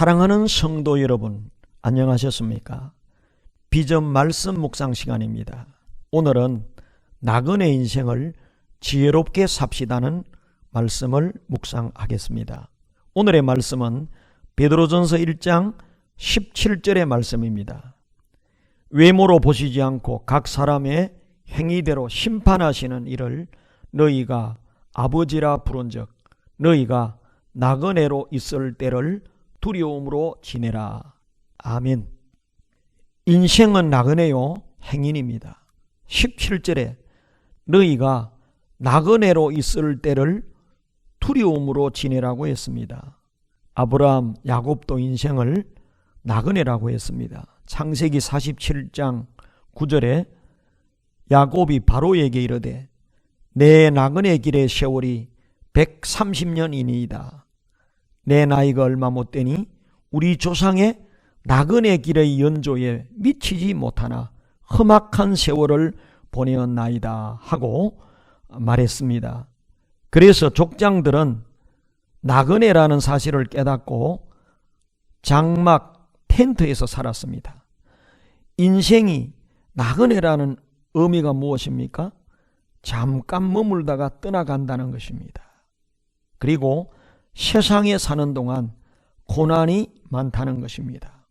사랑하는 성도 여러분, 안녕하셨습니까? 비전 말씀 묵상 시간입니다. 오늘은 나그네 인생을 지혜롭게 삽시다는 말씀을 묵상하겠습니다. 오늘의 말씀은 베드로전서 1장 17절의 말씀입니다. 외모로 보시지 않고 각 사람의 행위대로 심판하시는 일을 너희가 아버지라 부른즉 너희가 나그네로 있을 때를 두려움으로 지내라. 아멘. 인생은 나그네요 행인입니다. 17절에 너희가 나그네로 있을 때를 두려움으로 지내라고 했습니다. 아브라함, 야곱도 인생을 나그네라고 했습니다. 창세기 47장 9절에 야곱이 바로에게 이르되 내 나그네 길의 세월이 130년이니이다. 내 나이가 얼마 못 되니 우리 조상의 나그네 길의 연조에 미치지 못하나 험악한 세월을 보내었나이다 하고 말했습니다. 그래서 족장들은 나그네라는 사실을 깨닫고 장막 텐트에서 살았습니다. 인생이 나그네라는 의미가 무엇입니까? 잠깐 머물다가 떠나간다는 것입니다. 그리고 세상에 사는 동안 고난이 많다는 것입니다.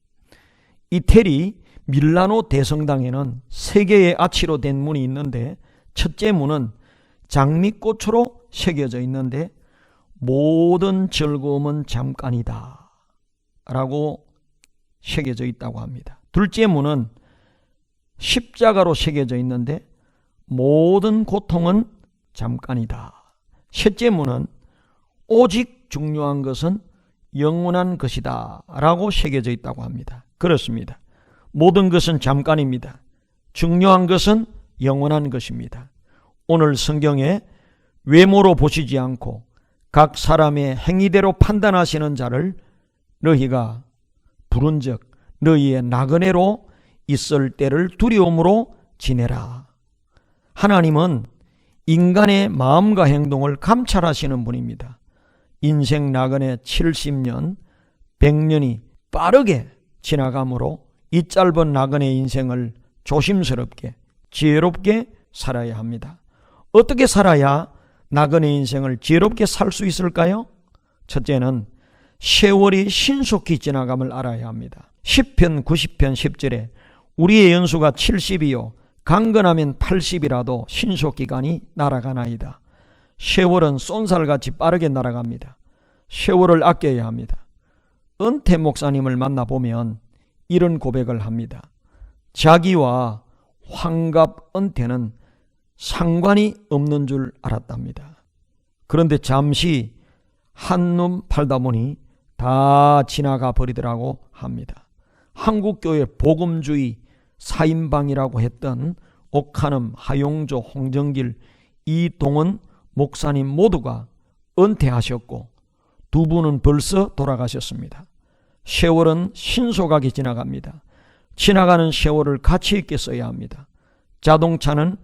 이태리 밀라노 대성당에는 세 개의 아치로 된 문이 있는데 첫째 문은 장미꽃으로 새겨져 있는데 모든 즐거움은 잠깐이다 라고 새겨져 있다고 합니다. 둘째 문은 십자가로 새겨져 있는데 모든 고통은 잠깐이다. 셋째 문은 오직 중요한 것은 영원한 것이다 라고 새겨져 있다고 합니다. 그렇습니다. 모든 것은 잠깐입니다. 중요한 것은 영원한 것입니다. 오늘 성경에 외모로 보시지 않고 각 사람의 행위대로 판단하시는 자를 너희가 부른 즉 너희의 나그네로 있을 때를 두려움으로 지내라. 하나님은 인간의 마음과 행동을 감찰하시는 분입니다. 인생 나그네 70년, 100년이 빠르게 지나가므로 이 짧은 나그네 인생을 조심스럽게 지혜롭게 살아야 합니다. 어떻게 살아야 나그네 인생을 지혜롭게 살 수 있을까요? 첫째는 세월이 신속히 지나감을 알아야 합니다. 10편 90편 10절에 우리의 연수가 70이요 강건하면 80이라도 신속기간이 날아가나이다. 세월은 쏜살같이 빠르게 날아갑니다. 세월을 아껴야 합니다. 은퇴 목사님을 만나보면 이런 고백을 합니다. 자기와 환갑 은퇴는 상관이 없는 줄 알았답니다. 그런데 잠시 한눈 팔다 보니 다 지나가 버리더라고 합니다. 한국교회 복음주의 사인방이라고 했던 옥한음, 하용조, 홍정길, 이동은 목사님 모두가 은퇴하셨고 두 분은 벌써 돌아가셨습니다. 세월은 신속하게 지나갑니다. 지나가는 세월을 가치 있게 써야 합니다. 자동차는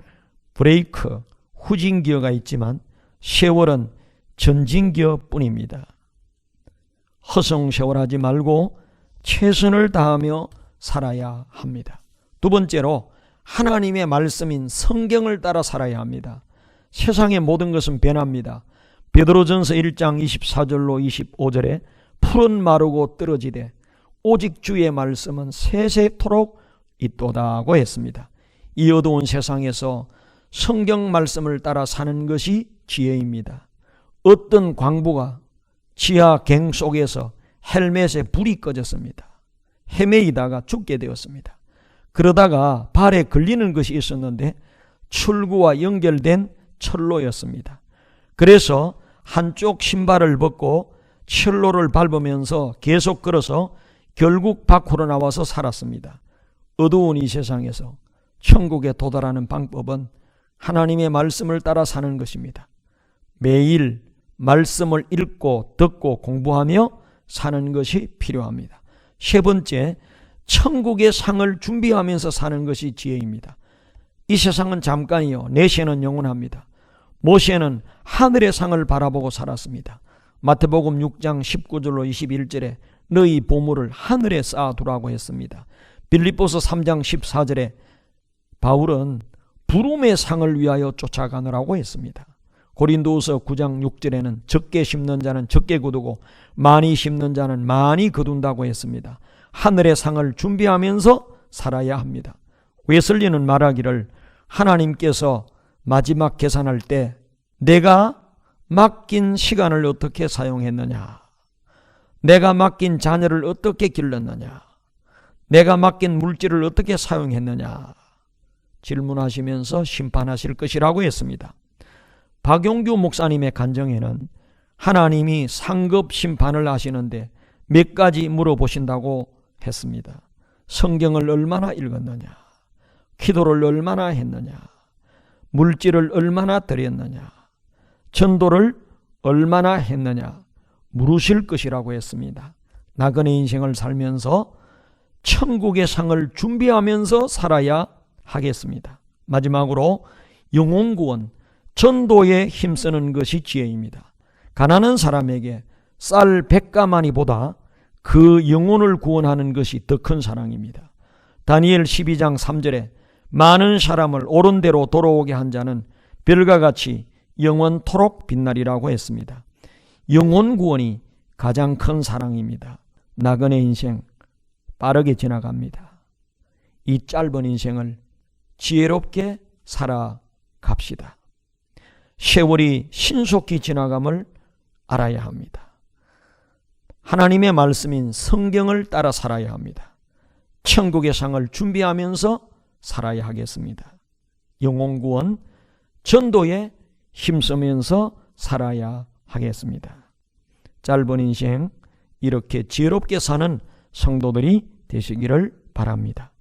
브레이크, 후진기어가 있지만 세월은 전진기어 뿐입니다. 허송세월하지 말고 최선을 다하며 살아야 합니다. 두 번째로 하나님의 말씀인 성경을 따라 살아야 합니다. 세상의 모든 것은 변합니다. 베드로전서 1장 24절로 25절에 푸른 마르고 떨어지되 오직 주의 말씀은 세세토록 있도다고 했습니다. 이 어두운 세상에서 성경 말씀을 따라 사는 것이 지혜입니다. 어떤 광부가 지하 갱 속에서 헬멧에 불이 꺼졌습니다. 헤매이다가 죽게 되었습니다. 그러다가 발에 걸리는 것이 있었는데 출구와 연결된 철로였습니다. 그래서 한쪽 신발을 벗고 철로를 밟으면서 계속 걸어서 결국 밖으로 나와서 살았습니다. 어두운 이 세상에서 천국에 도달하는 방법은 하나님의 말씀을 따라 사는 것입니다. 매일 말씀을 읽고 듣고 공부하며 사는 것이 필요합니다. 세 번째, 천국의 상을 준비하면서 사는 것이 지혜입니다. 이 세상은 잠깐이요. 내세는 영원합니다. 모세는 하늘의 상을 바라보고 살았습니다. 마태복음 6장 19절로 21절에 너희 보물을 하늘에 쌓아두라고 했습니다. 빌립보서 3장 14절에 바울은 부름의 상을 위하여 쫓아가느라고 했습니다. 고린도후서 9장 6절에는 적게 심는 자는 적게 거두고 많이 심는 자는 많이 거둔다고 했습니다. 하늘의 상을 준비하면서 살아야 합니다. 웨슬리는 말하기를 하나님께서 마지막 계산할 때 내가 맡긴 시간을 어떻게 사용했느냐? 내가 맡긴 자녀를 어떻게 길렀느냐? 내가 맡긴 물질을 어떻게 사용했느냐? 질문하시면서 심판하실 것이라고 했습니다. 박용규 목사님의 간정에는 하나님이 상급 심판을 하시는데 몇 가지 물어보신다고 했습니다. 성경을 얼마나 읽었느냐? 기도를 얼마나 했느냐? 물질을 얼마나 드렸느냐? 전도를 얼마나 했느냐? 물으실 것이라고 했습니다. 나그네 인생을 살면서 천국의 상을 준비하면서 살아야 하겠습니다. 마지막으로 영혼 구원, 전도에 힘쓰는 것이 지혜입니다. 가난한 사람에게 쌀 백가마니보다 그 영혼을 구원하는 것이 더 큰 사랑입니다. 다니엘 12장 3절에 많은 사람을 옳은 대로 돌아오게 한 자는 별과 같이 영원토록 빛나리라고 했습니다. 영혼 구원이 가장 큰 사랑입니다. 나그네 인생 빠르게 지나갑니다. 이 짧은 인생을 지혜롭게 살아갑시다. 세월이 신속히 지나감을 알아야 합니다. 하나님의 말씀인 성경을 따라 살아야 합니다. 천국의 상을 준비하면서 살아야 하겠습니다. 영혼 구원, 전도에 힘쓰면서 살아야 하겠습니다. 짧은 인생 이렇게 지혜롭게 사는 성도들이 되시기를 바랍니다.